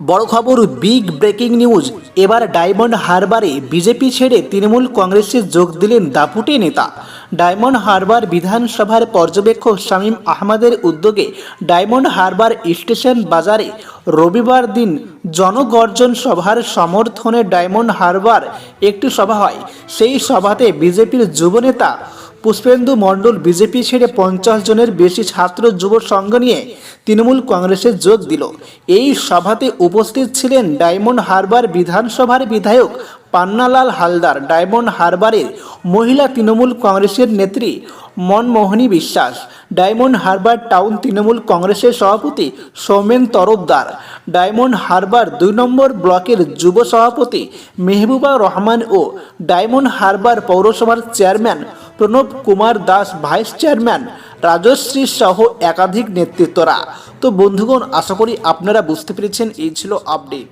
বড় খবর big breaking news এবার ডায়মন্ড হারবারে বিজেপি ছেড়ে তৃণমূল কংগ্রেসে যোগ দিলেন দাপুটে নেতা। ডায়মন্ড হারবার বিধানসভার পর্যবেক্ষক শামীম আহমদের উদ্যোগে ডায়মন্ড হারবার স্টেশন বাজারে রবিবার দিন জনগর্জন সভার সমর্থনে ডায়মন্ড হারবার একটি সভা হয়। সেই সভাতে বিজেপির যুবনেতা পুষ্পেন্দু মণ্ডল বিজেপি ছেড়ে পঞ্চাশ জনের বেশি ছাত্র যুব সংঘ নিয়ে তৃণমূল কংগ্রেসে যোগ দিল। এই সভাতে উপস্থিত ছিলেন ডায়মন্ড হারবার বিধানসভার বিধায়ক পান্নালাল হালদার। ডায়মন্ড হারবারের মহিলা তৃণমূল কংগ্রেসের নেত্রী মনমোহনী বিশ্বাস। ডায়মন্ড হারবার টাউন তৃণমূল কংগ্রেসের সভাপতি সৌমেন তরফদার। ডায়মন্ড হারবার দুই নম্বর ব্লকের যুব সভাপতি মেহবুবা রহমান ও ডায়মন্ড হারবার পৌরসভার chairman Pranab Kumar Das vice chairman, Rajashree সহ একাধিক নেতৃত্বরা। তো বন্ধুগণ, আশা করি আপনারা বুঝতে পেরেছেন, এই ছিল আপডেট